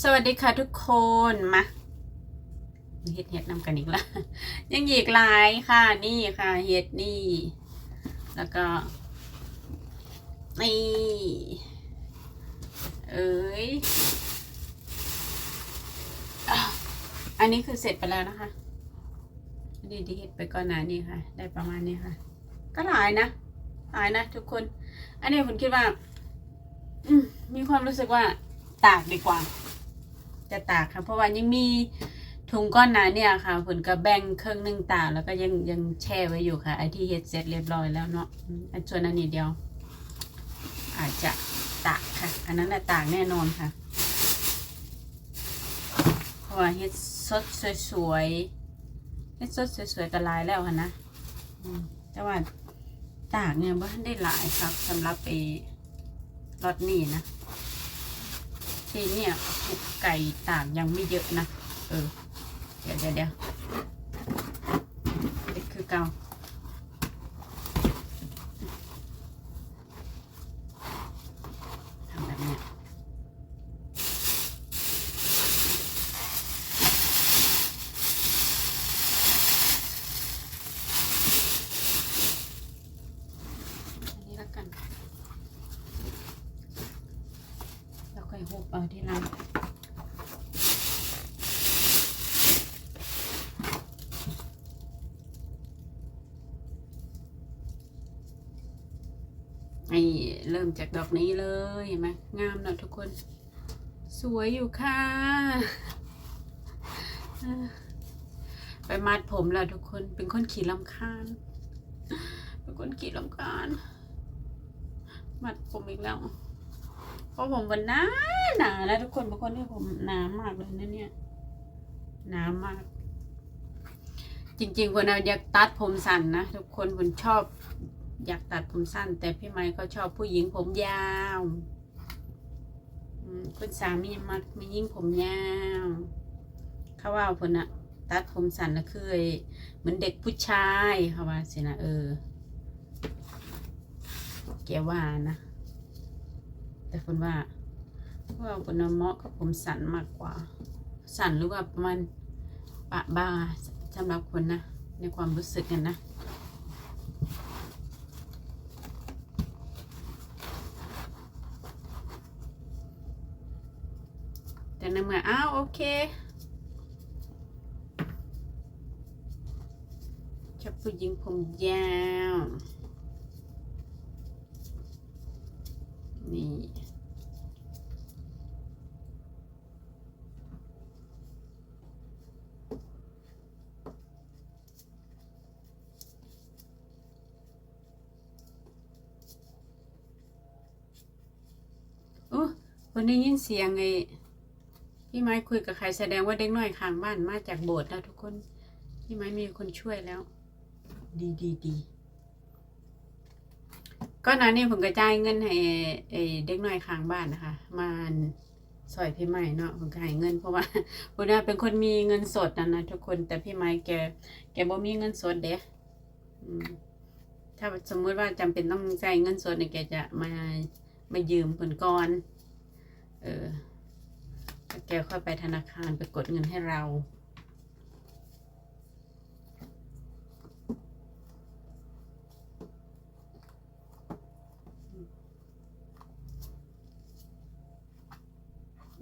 สวัสดีค่ะทุกคนมาเห็ดเห็ดนำกันอีกแล้วยังอีกหลายค่ะนี่ค่ะเห็ดนี่ แล้วก็นี่เอ้ยอันนี้คือเสร็จไปแล้วนะคะดีดีเห็ดไปก่อนหนะนี่ค่ะ ได้ประมาณนี้ค่ะ ก็หลายนะหลายนะทุกคน อันนี้ผมคิดว่าอืมีความรู้สึกว่าตากดีกว่า จะตากค่ะ เพราะว่ายังมีถุงก้อนหนาเนี่ยค่ะผลก็แบ่งเครื่องหนึ่งตากแล้วก็ยังยังแช่ไว้อยู่ค่ะไอที่เฮ็ดเสร็จเรียบร้อยแล้วเนาะอันส่วนอันนี้เดียว อาจจะตากค่ะ อันนั้นแหละตากแน่นอนค่ะ เพราะว่าเฮ็ดสดสวยๆเฮ็ดสดสวยๆก็ลายแล้วค่ะนะแต่ว่าตากเนี่ยบ่ทันได้หลายครับสำหรับไอรถนี่นะ ที่เนี่ยกุกไก่ต่างยังไม่เยอะนะ เออ เดี๋ยวเดี๋ยวเดี๋ยวคือเก่าทำแบบเนี้ยอันนี้แล้วกัน แล้วค่อยหุบเอาที่หลัง ไอ้เริ่มจากดอกนี้เลยเห็นไหมงามเนอะทุกคน สวยอยู่ค่ะ ไปมัดผมแล้วทุกคนเป็นคนขี่ลำคาญเป็นคนขี่ลำคาญมัดผมอีกแล้วเพราะผมมันหนาหนาแล้วทุกคนบางคนที่ผมหนามากเลยนะเนี่ยหนามาก จริงๆคนเราอยากตัดผมสั้นนะทุกคนคนชอบ อยากตัดผมสั้น แต่พี่ไม้ก็ชอบผู้หญิงผมยาวคุณสามีมักมียิ่งผมยาว เขาว่าคนอะตัดผมสั้นนะคือเหมือนเด็กผู้ชายเขาว่าสินะเออแกว่านะ แต่คนว่าว่าคนน่ะเหมาะกับผมสั้นมากกว่า สั้นหรือว่าประมาณปะบ้าสำหรับคนนะในความรู้สึกกันนะ แต่ในเมื่ออ้าวโอ เค ชอบผู้หญิงผมยาว นี่ โอ้วันนี้ยินเสียงไอ้ พี่ไม้คุยกับใครแสดงว่าเด็กน้อยข้างบ้านมาจากโบสถ์แล้วทุกคน พี่ไม้มีคนช่วยแล้ว ดีดีดีก็นั้นนี่ผมกระจายเงินให้ไอ้เด็กน้อยข้างบ้านนะคะมาสอยพี่ไม้เนาะผมก็ให้เงินเพราะว่าผมน่ะเป็นคนมีเงินสดนะนะทุกคนแต่พี่ไม้แกแกบ่มีเงินสดเด้อืมถ้าสมมุติว่าจำเป็นต้องใช้เงินสดเนี่ยแกจะมามายืมคนก่อน เออ แกค่อยไปธนาคารไปกดเงินให้เรา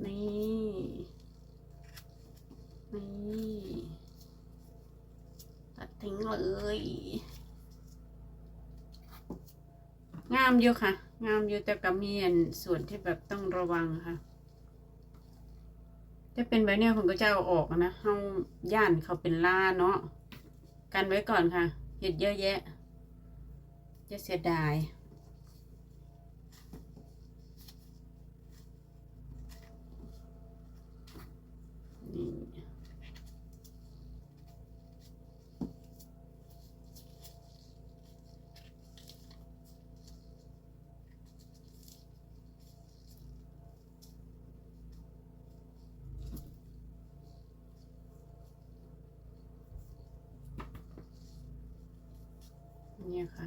นี่ นี่ ตัดทิ้งเลย งามอยู่ค่ะ งามอยู่แต่ก็มีนส่วนที่แบบต้องระวังค่ะ ถ้าเป็นแบบเนี้ยผมก็จะเอาออกนะเฮาย่านเขาเป็นล่าเนาะกันไว้ก่อนค่ะเห็ดเยอะแยะจะเสียดาย เนี่ยค่ะ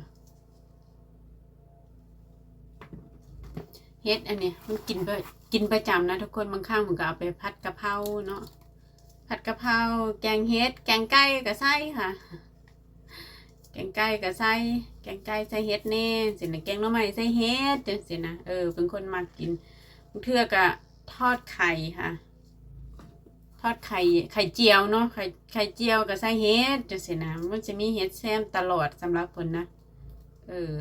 เฮ็ดอันนี้มันกินไปกินประจำนะทุกคนบางครั้งผมก็เอาไปผัดกะเพราเนาะผัดกะเพราแกงเฮ็ด แกงไก่กับไส้ค่ะ แกงไก่กับไส้แกงไก่ใส่เฮ็ดแน่สินะแกงหน่อไม้ใส่เฮ็ดจังสินะเออเป็นคนมักกินบางเทื่อก็ทอดไข่ค่ะ ทอดไข่ไข่เจียวเนาะไข่ไข่เจียวกับไส้เฮ็ดจังสินะมันจะมีเฮ็ดแซมตลอดสำหรับคนนะเออ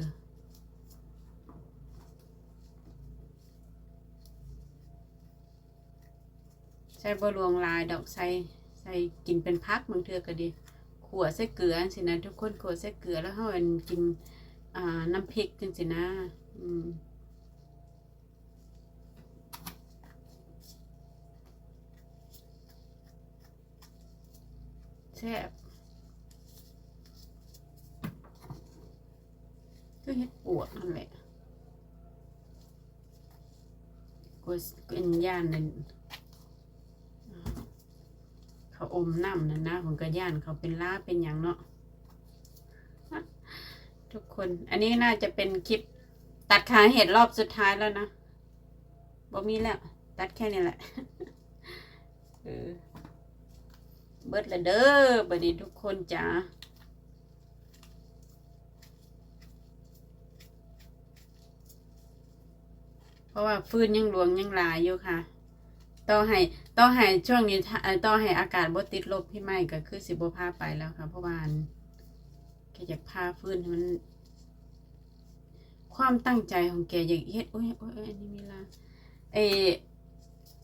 ใส่บรวงลายดอกใส่ใส่กินเป็นพักบางเทือก็ดีขัวใส่เกลือสินะทุกคนขัวใส่เกลือแล้วเขาเป็นกินอ่าน้ำพริกจังสินะ อืม ซ่บก็เฮ็ดปวกนั่นแหละกลัวเป็นย่านนั่นเขาอมน้ำนั่นนะผมก็ย่านเขาเป็นล้าเป็นอย่างเนาะทุกคน อันนี้น่าจะเป็นคลิปตัดขาเห็ดรอบสุดท้ายแล้วนะบ่มีแล้ว ตัดแค่นี้แหละ เออ เบิดละเด้อบัดนี้ทุกคนจ๋าเพราะว่าฟืนยังหลวงยังลายอยู่ค่ะต่อให้ต่อให้ช่วงนี้ต่อให้อากาศบ่ติดลบพี่ไม่ก็คือสิบ่พาไปแล้วค่ะ เพราะว่านแกอยากพาฟื้นมัน ความตั้งใจของแกอยากเฮ็ดโอ้ยโอ้ยอันนี้มีลาเอ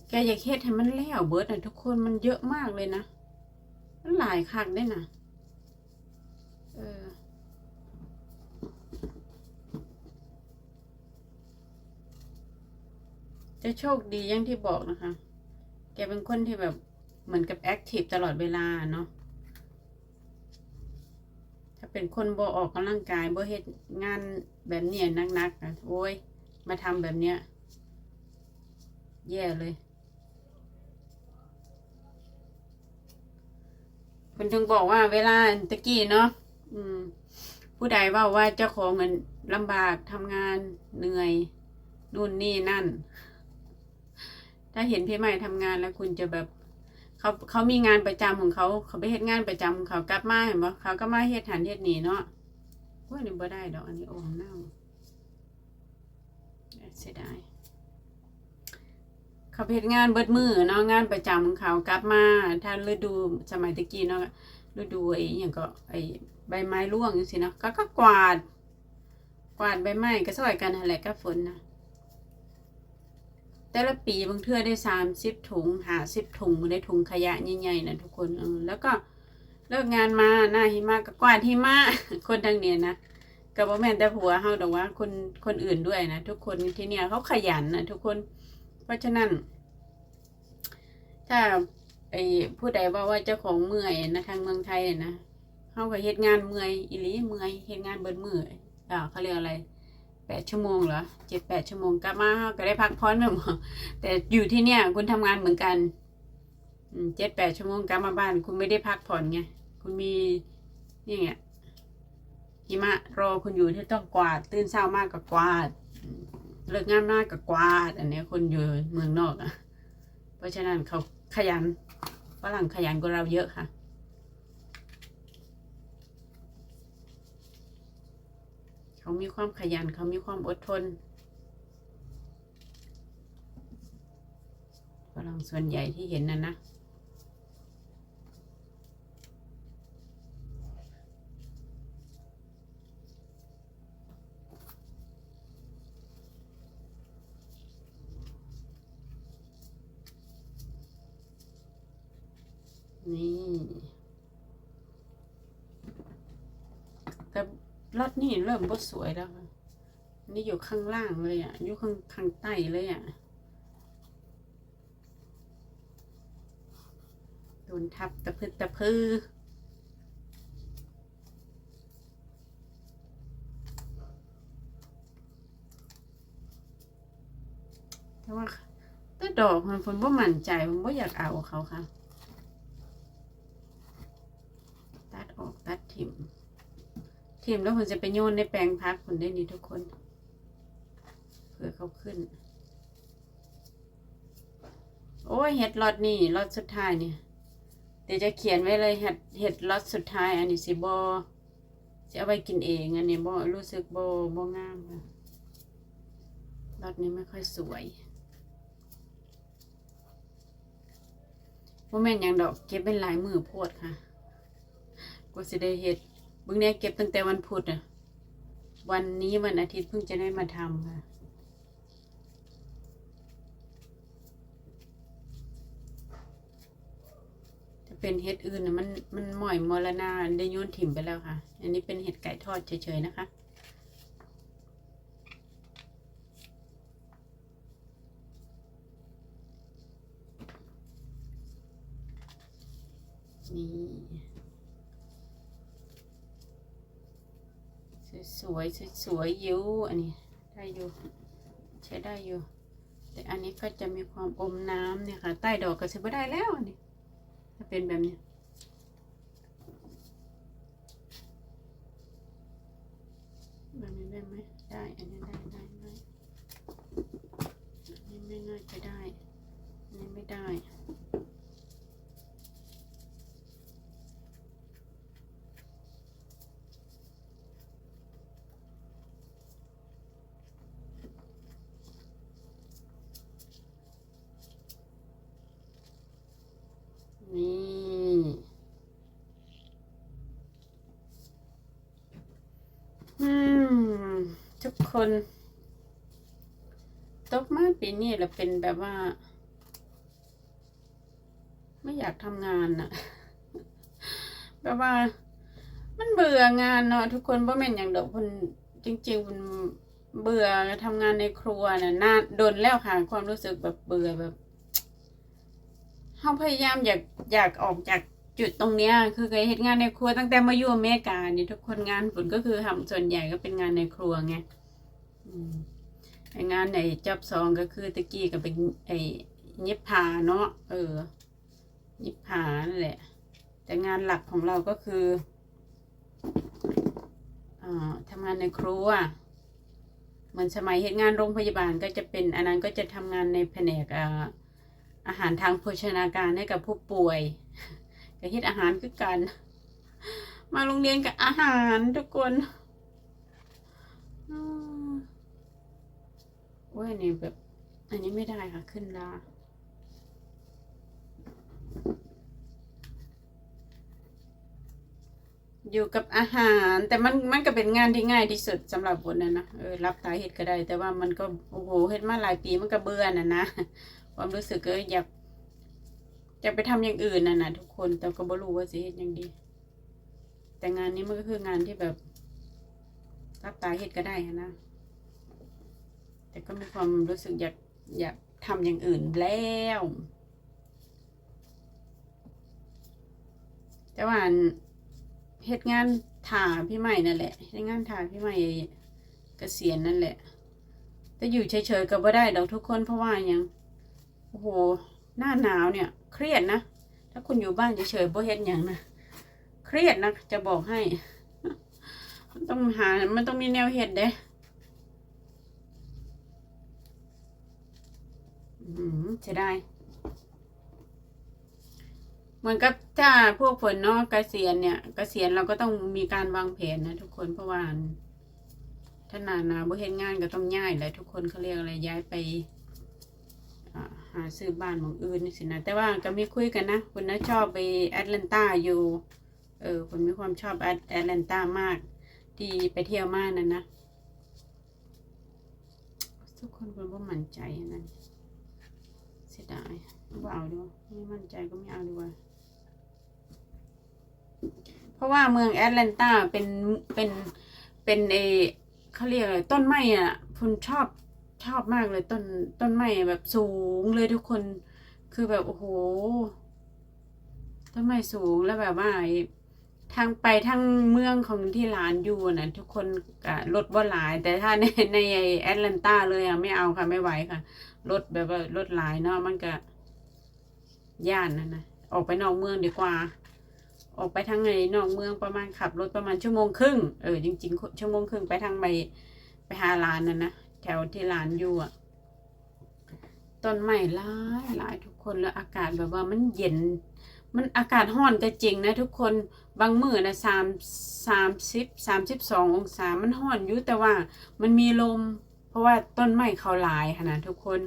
แกอยากเฮ็ดให้มันแล้วเบิดน่ะทุกคนมันเยอะมากเลยนะ หลายคักได้นะเออจะโชคดีอย่างที่บอกนะคะ แกเป็นคนที่แบบเหมือนกับแอคทีฟตลอดเวลาเนาะ ถ้าเป็นคนบ่ออกกำลังกายบ่เฮ็ดงานแบบเนี้ยนักๆนะโอ้ย มาทำแบบเนี้ย แย่เลย คนถึงบอกว่าเวลาตะกี้เนาะอืม ผู้ใดว่าว่าเจ้าของเงินลำบากทำงานเหนื่อยนู่นนี่นั่น ถ้าเห็นพี่ใหม่ทำงานแล้วคุณจะแบบเขาเขามีงานประจำของเขา เขาไปเฮ็ดงานประจำของเขากลับมาเห็นปะเขาก็มาเฮ็ดหันเฮ็ดนี่เนาะว่านี่บ่ได้ดอกอันนี้โอ้เน่าเสียดาย เขาเฮ็ดงานเบิดมือเนาะงานประจำของเขากลับมาถ้าฤดูสมัยตะกี้เนาะฤดูไอ้อหย่างก็ไอ้ใบไม้ร่วงจังซี่เนาะก็ก็กวาด กวาดใบไม้ก็ซอยกันนั่นแหละกับฝนนะแต่ละปีบางเทื่อได้สามสิบถุงหาสิบถุงได้ถุงขยะใหญ่ๆนะทุกคนเออแล้วก็เลิกงานมาหน้าหิมะก็กวาดหิมะคนทางเนี้ยนะกับแม่แต่ผัวเฮาดอกว่าคนคนอื่นด้วยนะทุกคนที่เนี่ยเขาขยันนะทุกคน เพราะฉะนั้น ถ้าไอ้ผู้ใดว่าว่าเจ้าของเมื่อยนะทางเมืองไทยนะเฮาก็เฮ็ดงานเมื่อยอีหลีเมื่อยเฮ็ดงานเบิดมื้ออ่าเขาเรียกอะไรแปดชั่วโมงเหรอเจ็ดแปดชั่วโมงกลับมาเขาก็ได้พักผ่อนแบบแต่อยู่ที่เนี่ย คุณทำงานเหมือนกันเจ็ดแปดชั่วโมงกลับมาบ้าน คุณไม่ได้พักผ่อนไงคุณมีนี่ไงหิมะรอคุณอยู่ที่ต้องกวาด ตื่นเช้ามากก็กวาด เลิกงานมากก็กวาด อันนี้คนอยู่เมืองนอกอะ เพราะฉะนั้นเขาขยันฝรั่งขยันกว่าเราเยอะค่ะ เขามีความขยันเขามีความอดทนฝรั่งส่วนใหญ่ที่เห็นนะนะ นี่ แต่รถนี่เริ่มบดสวยแล้วนี่อยู่ข้างล่างเลยอะ อยู่ข้างข้างใต้เลยอะ โดนทับตะพึดตะพือแต่ว่าแต่ดอกมันผมว่ามั่นใจผมว่าอยากเอาเขาค่ะ ทิมทิมแล้วผมจะไปโยนในแปลงพักคุณได้นี่ทุกคนเพื่อเขาขึ้น โอ้ยเห็ดรอดนี่รอดสุดท้ายเนี่ยเดี๋ยวจะเขียนไว้เลยเห็ดเห็ดรอดสุดท้าย อันนี้สิบอจะเอาไปกินเองอันนี้บอรู้สึกโบอบงามค่ะรอดนี้ไม่ค่อยสวยโมแม่นยังดอกเก็บเป็นหลายมือโพดค่ะ ก็สิได้เห็ดเบิ่งเนี่ยเก็บตั้งแต่วันพุธอะวันนี้วันอาทิตย์เพิ่งจะได้มาทำค่ะถ้าเป็นเห็ดอื่นน่ะมันมันหม่อยมรณาได้โยนถิ่มไปแล้วค่ะ อันนี้เป็นเห็ดไก่ทอดเฉยๆนะคะนี่ สวยๆสวยๆอยู่อันนี้ได้อยู่ใช้ได้อยู่ แต่อันนี้ก็จะมีความอมน้ำเนี่ยค่ะ ใต้ดอกก็ใช้ไม่ได้แล้วอันนี้ถ้าเป็นแบบนี้ แบบนี้ได้ไหมได้ อันนี้ได้ได้ได้อันนี้ไม่น่าจะได้ อันนี้ไม่ได้ นี่อืม ทุก คนตกมาปีนี้เราเป็นแบบว่า ไม่อยากทำงานนะแบบว่า มันเบื่องานเนาะทุกคนบ่แม่นอย่างเดอกเพิ่นจริงๆมันเบื่อทำงานในครัวน่ะนานโดนแล้วค่ะความรู้สึกแบบเบื่อแบบเขาพยายามอยากอยากออกจากจุดตรงเนี้ยคือเคยเห็นงานในครัวตั้งแต่มาอยู่อเมริกาเนี่ยทุกคนงานฝนก็คือทำส่วนใหญ่ก็เป็นงานในครัวไง ไองานในจับซองก็คือตะกี้ก็เป็นไอ้เย็บผ้าเนาะเออเย็บผ้านั่นแหละ แต่งานหลักของเราก็คืออ่ทำงานในครัวเหมือนสมัยเห็นงานโรงพยาบาลก็จะเป็นอันนั้นก็จะทำงานในแผนกอ่าอาหารทางโภชนาการให้กับผู้ป่วยก็เฮ็ดอาหารคือกัน มาโรงเรียนกับอาหารทุกคน อ่าโอ้ยอันนี้แบบอันนี้ไม่ได้ค่ะขึ้นลาอยู่กับอาหาร แต่มันมันก็เป็นงานที่ง่ายที่สุดสำหรับบนนะนะเออรับตาเฮ็ดก็ได้ แต่ว่ามันก็โอ้โหเฮ็ดมาหลายปีมันก็เบื่อน่ะนะความรู้สึกก็อยากจะไปทำอย่างอื่นน่ะนะทุกคนแต่ก็บ่รู้ว่าสิเฮ็ดยังดี แต่งานนี้มันก็คืองานที่แบบ รับตาเฮ็ดก็ได้นะ แต่ก็มีความรู้สึกอยากอยากทำอย่างอื่นแล้ว แต่ว่าอันเฮ็ดงานถ่าพี่ใหม่นั่นแหละเฮ็ดงานถ่าพี่ใหม่เกษียณนั่นแหละ แต่อยู่เฉยๆก็บ่ได้ดอกทุกคนเพราะว่ายังโอ้โหหน้าหนาวเนี่ย เครียดนะ ถ้าคุณอยู่บ้านเฉยๆบ่เฮ็ดหยังนะเครียดนะจะบอกให้ มันต้องหา มันต้องมีแนวเฮ็ดเด้ อืมเสียดายเหมือนกับถ้าพวกฝนเนาะเกษียณเนี่ยเกษียณเราก็ต้องมีการวางแผนนะทุกคนเพราะว่าถ้านานาบ่เฮ็ดงานก็ต้องย้ายแหละทุกคนเขาเรียกอะไรย้ายไปหาซื้อบ้านของอื่นสินะแต่ว่าก็มีคุยกันนะคุณนะชอบไปแอตแลนตาอยู่เออคุณมีความชอบแอตแอตแลนตามาก ที่ไปเที่ยวมากนั่นนะทุกคนคนว่ามั่นใจนนั้น สียดายว่เอาดีกว่าไม่มั่นใจก็ไม่เอาดีกว่าเพราะว่าเมืองแอตแลนตาเป็นเป็นเป็นเอเขาเรียกอะไรต้นไม้อะคุณชอบชอบมากเลยต้นต้นไม้แบบสูงเลยทุกคนคือแบบโอ้โหต้นไม้สูงแล้วแบบว่าทางไปทางเมืองของที่ร้านอยู่นะทุกคนกะรถบ่หลาย แต่ถ้าในในไอ้แอตแลนตาเลยอะไม่เอาค่ะไม่ไหวค่ะ รถแบบว่ารถหลายเนาะมันก็ย่านนะนะออกไปนอกเมืองดีกว่า ออกไปทางไงนอกเมืองประมาณขับรถประมาณชั่วโมงครึ่งเออจริง ๆ ชั่วโมงครึ่งไปทางไปไปหาร้านนั่นนะแถวที่ร้านอยู่อะต้นไม้หลายหลายทุกคนแล้วอากาศแบบว่ามันเย็น มันอากาศร้อนก็จริงนะทุกคนบางมือนะสามสามสิบสามสิบสององศามันร้อนอยู่แต่ว่ามันมีลม เพราะว่าต้นไม้เขาหลายขนาดทุกคน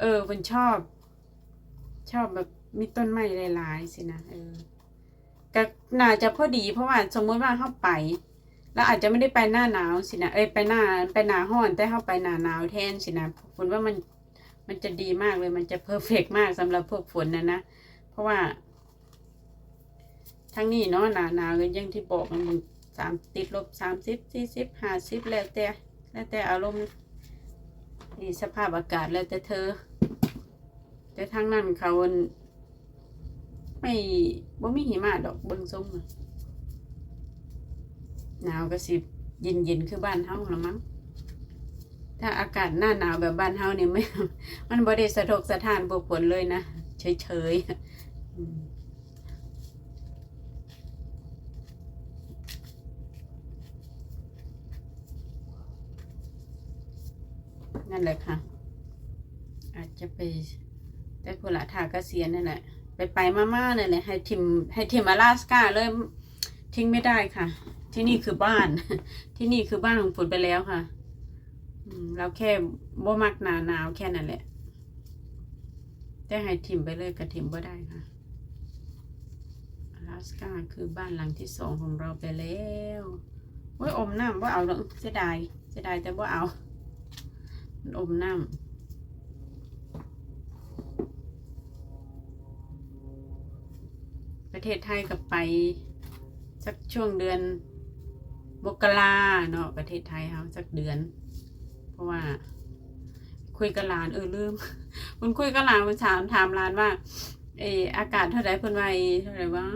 เออมันชอบ ชอบแบบมีต้นไม้หลายๆสินะเออก็น่าจะพอดีเพราะว่าสมมติว่าเข้าไป แล้วอาจจะไม่ได้ไปหน้าหนาวสินะเอ้ยไปหน้าไปหน้าร้อนแต่เข้าไปหน้าหนาวแทนสินะฝนว่ามันมันจะดีมากเลยมันจะเพอร์เฟกมากสำหรับพวกฝนนะนะเพราะว่า ทั้งนี้เนาะหนาหนาวก็อยังที่บอกมันสามติดลบสามสิบสี่สิบห้าสิบแล้วแต่แล้วแต่อารมณ์ นี่สภาพอากาศแล้วแต่เธอ แต่ทางนั้นเขาไม่บ่มีหิมะดอกเบิ่งทรงน่ะหนาวก็สิเย็นเย็นๆคือบ้านเฮาละมั้งถ้าอากาศหน้าหนาวแบบบ้านเฮาเนี่ยไม่มันบ่ได้สะทกสะท้านพวกฝนเลยนะเฉยๆ นั่นแหละค่ะ อาจจะไป แต่ผู้ละทาเกษียณนั่นแหละ ไปไปมาๆนั่นแหละให้ทิมให้ทิมอลาสกาเลยทิ้งไม่ได้ค่ะ ที่นี่คือบ้าน ที่นี่คือบ้านของฝนไปแล้วค่ะเราแค่บ่มักหนาหนาวแค่นั้นแหละ แต่ให้ทิมไปเลยก็ทิมบ่ได้ค่ะอลาสกาคือบ้านหลังที่สองของเราไปแล้วโอ้ยอมน้ำว่าเอาเนาะเสียดายเสียดายแต่ว่าเอา อมน้ำประเทศไทยกับไปสักช่วงเดือนมกราเนาะประเทศไทยเขาสักเดือน เพราะว่า คุยกับหลานเออลืมคุณคุยกับหลานคุณถามถามหลานว่าเอออากาศเท่าไหร่เพิ่นว่าไอ้เท่าไหร่ว่า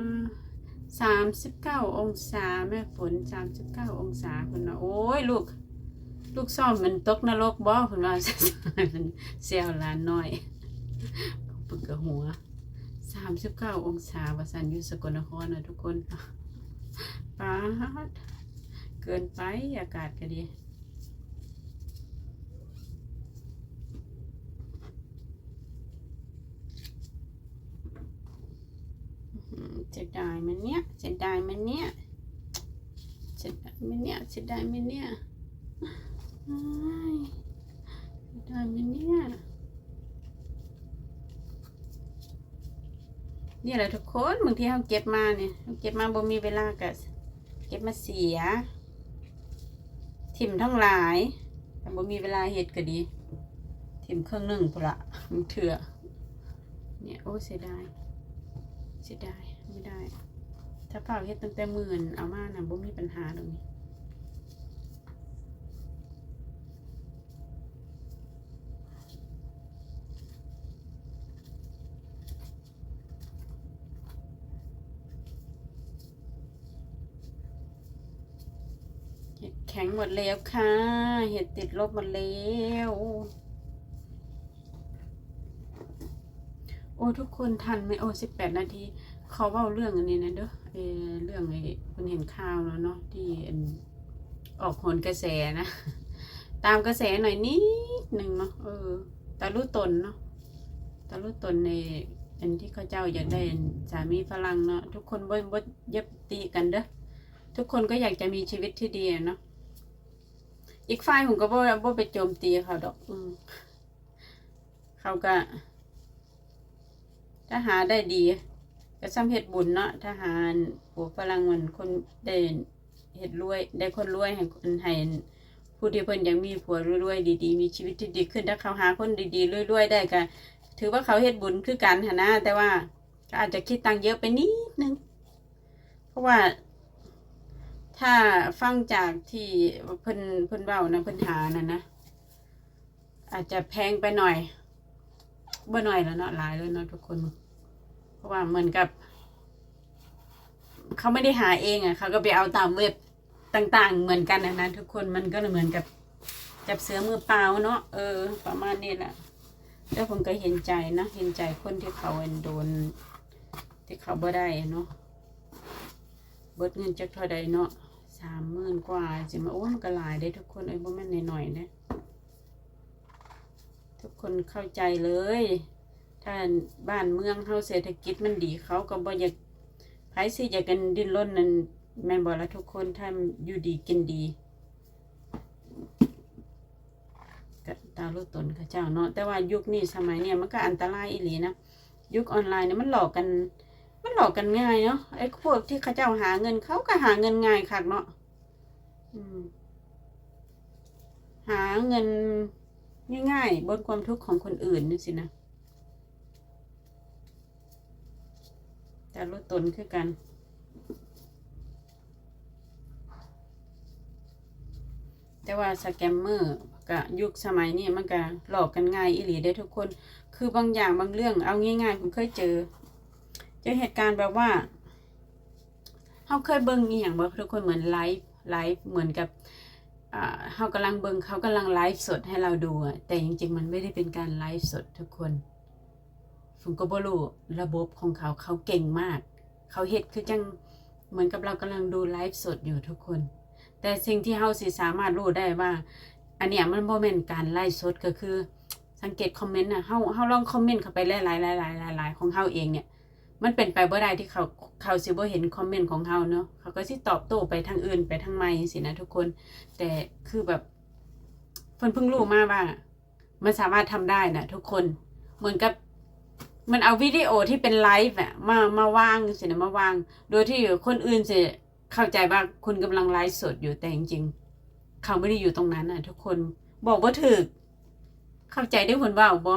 สามสิบเก้าองศาแม่ฝนสามสิบเก้าองศาเพิ่นว่าโอ้ยลูก ลูกซ่อมมันตกนรกบ่เพิ่นว่าเสียวหลานน้อยปึกกะหัวสามสิบเก้าองศาว่าสันอยู่สกลนครนะทุกคนปาดเกินไปอากาศก็ดีอืมเสียดายมันเนี้ยเสียดายมันเนี้ยเสียดายมันเนี้ยเสียดายมันเนี้ย อ้ายเสียดายมันเนี้ยนี่แหละทุกคนบางทีเขาเก็บมาเนี่ยเขาเก็บมาบ่มีเวลาก็เก็บมาเสีย ถิ่มทั้งหลาย แต่บ่มีเวลาเฮ็ดก็ดี ถิ่มเครื่องหนึ่งพุ่นละมันเถื่อเนี่ยโอ้เสียดายเสียดายไม่ได้ ถ้าเผาเฮ็ดตั้งแต่หมื่นเอามานะบ่มีปัญหาตรงนี้ ข็งหมดแล้วค่ะ เห็ดติดลบหมดแล้วโอ้ทุกคนทันไหมโอ้สิบแปดนาทีเขาเว้าเรื่องอันนี้นะเด้อเอเรื่องไอ้คนเห็นข่าวแล้วเนาะที่อันออกโหนกระแสนะ ตามกระแสหน่อยนิดหนึ่งเนาะเออต่รู้ตนเนาะต่รู้ตนในอันที่เขาเจ้าอยากได้สามีฝรั่งเนาะทุกคนบ่บ่เย็บตีกันเด้อทุกคนก็อยากจะมีชีวิตที่ดีเนาะ อีกฝ่ายผมก็บ่บ่ไปโจมตีเขาดอก อืมเขาก็ถ้าหาได้ดีก็ซ้ำเฮ็ดบุญเนาะถ้าหาผัวฝรั่งมันคนได้เฮ็ดรวย ได้คนรวยให้คนให้ผู้ที่เพิ่นยังมีผัวรวยๆดีๆมีชีวิตที่ดีขึ้นถ้าเขาหาคนดีๆรวยๆได้ก็ถือว่าเขาเฮ็ดบุญคือกันหนะแต่ว่าก็อาจจะคิดตังค์เยอะไปนิดนึง เพราะว่า ถ้าฟังจากที่เพิ่นเพิ่นเว้านะเพิ่นหานั่นนะ อาจจะแพงไปหน่อยบ่หน่อยแล้วเนาะหลายแล้วเนาะทุกคน เพราะว่าเหมือนกับ เขาไม่ได้หาเองอะเขาก็ไปเอาตามเว็บต่างๆ เหมือนกันนะนะทุกคนมันก็เหมือนกับจับเสือมือเปล่าเนาะเออ ประมาณนี้แหละแล้วผมก็เห็นใจนะเห็นใจคนที่เขาโดน ที่เขาบ่ได้เนาะเบิดเงินจักเท่าใดเนาะ สามหมื่นกว่าสิมาโอ้มันก็หลายได้ทุกคนเอ้ยบ่แม่นน้อยๆเด้ทุกคนเข้าใจเลย ถ้าบ้านเมืองเฮาเศรษฐกิจมันดีเขาก็บ่อยากไผสิอยากกันดิ้นรนนั่นแม่นบ่ละทุกคนถ้าอยู่ดีกินดีก็ตาลูกตนเขาเจ้าเนาะแต่ว่ายุคนี้สมัยเนี่ยมันก็อันตรายอีหลีนะยุคออนไลน์เนี่ยมันหลอกกัน มันหลอกกันง่ายเนาะไอ้พวกที่เขาเจ้าหาเงินเขาก็หาเงินง่ายคักเนาะหาเงินง่ายๆบนความทุกข์ของคนอื่นนี่สินะแต่ลดตนคือกันแต่ว่าสแกมเมอร์กับยุคสมัยนี้มันก็หลอกกันง่ายอีหลีได้ทุกคน คือบางอย่างบางเรื่องเอาง่ายๆผมเคยเจอ เจอเหตุการณ์แบบว่าเขาเคยเบิ่งอีหยังบ่ทุกคนเหมือนไลฟ์ไลฟ์เหมือนกับอ่าเขากำลังเบิงเขากำลังไลฟ์สดให้เราดูอะแต่จริง ๆ มันไม่ได้เป็นการไลฟ์สดทุกคนผมก็บรู้ระบบของเขาเขาเก่งมาก เขาเฮ็ดคือจังเหมือนกับเรากำลังดูไลฟ์สดอยู่ทุกคน แต่สิ่งที่เฮาสิสามารถรู้ได้ว่า อันเนี้ยมันบ่แม่นการไลฟ์สดก็คือ สังเกตคอมเมนต์นะเฮาเฮาลองคอมเมนต์เข้าไปหลายๆหลายๆหลายๆของเฮาเองเนี่ย มันเป็นไปบ่ได้ที่เขาเขาสิบ่เห็นคอมเมนต์ของเฮาเนาะเขาก็สิตอบโต้ไปทางอื่นไปทางไมค์สินะทุกคน แต่คือแบบเพิ่นเพิ่งรู้มาว่ามันสามารถทำได้นะทุกคนเหมือนกับมันเอาวิดีโอที่เป็นไลฟ์อะมามาวางสินะมาวาง โดยที่คนอื่นจะเข้าใจว่าคุณกำลังไลฟ์สดอยู่แต่จริงๆเขาไม่ได้อยู่ตรงนั้นน่ะทุกคนบอกว่าถึก เข้าใจได้ผลว่าบ่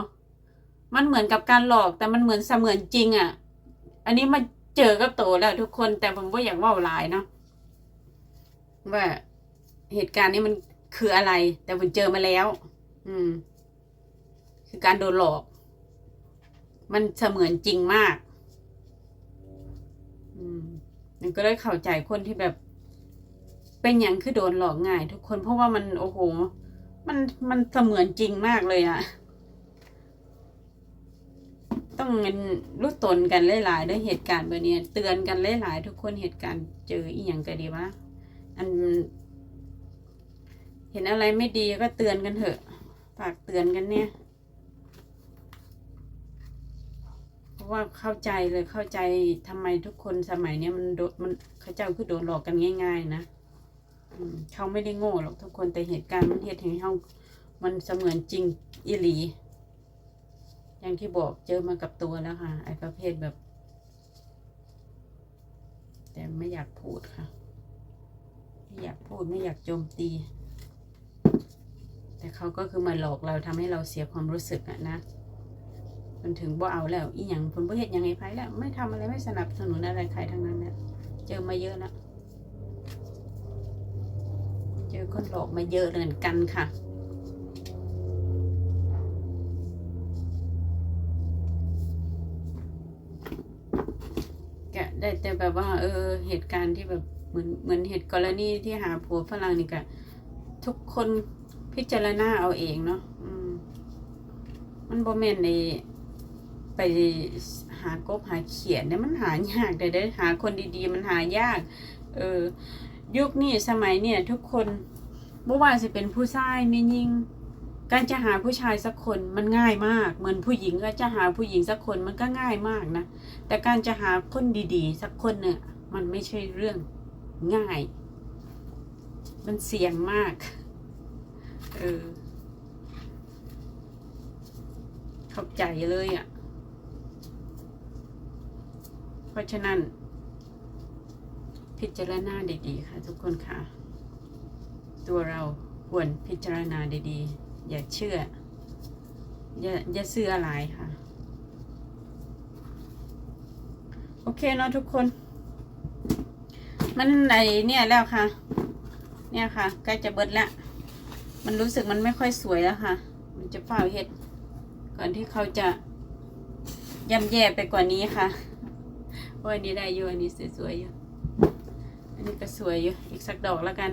มันเหมือนกับการหลอกแต่มันเหมือนเสมือนจริงอะ อันนี้มาเจอกับโตแล้วทุกคนแต่ผมว่าอยากว่าหลายเนาะว่าเหตุการณ์นี้มันคืออะไร แต่ผมเจอมาแล้ว อืม คือการโดนหลอก มันเสมือนจริงมาก อืมมันก็เลยเข้าใจคนที่แบบ เป็นอย่างคือโดนหลอกง่าย ทุกคนเพราะว่ามันโอ้โห มันมันเสมือนจริงมากเลยอะ ต้องรู้ตนกันหลายๆด้วยเหตุการณ์แบบนี้เตือนกันหลายๆทุกคนเหตุการณ์เจออีหยังก็ดีวะอัน เห็นอะไรไม่ดีก็เตือนกันเถอะฝากเตือนกันเนี่ยเพราะว่าเข้าใจเลยเข้าใจทำไมทุกคนสมัยเนี้ยมันโดนมันเขาเจ้าคือโดนหลอกกันง่าย ๆ นะเขาไม่ได้โง่หรอกทุกคนแต่เหตุการณ์มันเหตุให้เขามันเสมือนจริงอีหลี อย่างที่บอกเจอมากับตัวแล้วค่ะ ไอ้ประเภทแบบ แต่ไม่อยากพูดค่ะ ไม่อยากพูดไม่อยากโจมตี แต่เขาก็คือมาหลอกเราทำให้เราเสียความรู้สึกอะนะมันถึงบ่เอาแล้วอีหยังผลประเหตุยังไงไพ่แล้ว ไม่ทำอะไรไม่สนับสนุนอะไรใครทั้งนั้นเนี่ยเจอมาเยอะแล้วเจอคนหลอกมาเยอะเหมือนกันค่ะ ก็ ได้แต่แบบว่า เออ เหตุการณ์ที่แบบเหมือนเหมือนเหตุกรณีที่หาผัวฝรั่งนี่ก็ทุกคนพิจารณาเอาเองเนาะอืมมันบ่แม่นในไปหากบหาเขียนเนี่ยมันหายากแต่ได้หาคนดีๆ มันหายาก เออ ยุคนี้สมัยเนี่ย ทุกคนบ่ว่าสิเป็นผู้ชายไม่ยิ่ง การจะหาผู้ชายสักคนมันง่ายมาก เหมือนผู้หญิงก็จะหาผู้หญิงสักคนมันก็ง่ายมากนะ แต่การจะหาคนดีๆ สักคนเนี่ยมันไม่ใช่เรื่องง่าย มันเสี่ยงมาก เออเข้าใจเลยอะ่ะ เพราะฉะนั้น พิจารณาดีๆค่ะ ทุกคนค่ะ ตัวเราควรพิจารณาดีๆ อย่าเชื่อ อย่าอย่าเชื่ออะไรค่ะ โอเคเนาะทุกคน มันไอเนี่ยแล้วค่ะ เนี่ยค่ะใกล้จะเบิดแล้ว มันรู้สึกมันไม่ค่อยสวยแล้วค่ะ มันจะฝ้าเห็ด ก่อนที่เขาจะย่ำแย่ไปกว่านี้ค่ะโอ้ยอันนี้ได้อยู่อันนี้สวยๆอยู่อันนี้ก็สวยอยู่อีกสักดอกแล้วกัน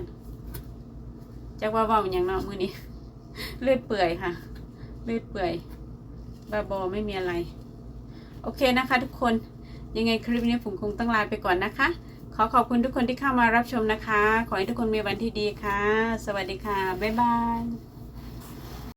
จักว่าเว่าอย่างเนาะมือนี้ เลือดเปื่อยค่ะเลือดเปื่อยบาบอไม่มีอะไร โอเคนะคะ ทุกคนยังไงคลิปนี้ผมคงต้องลาไปก่อนนะคะ ขอขอบคุณทุกคนที่เข้ามารับชมนะคะ ขอให้ทุกคนมีวันที่ดีค่ะ สวัสดีค่ะ บ๊ายบาย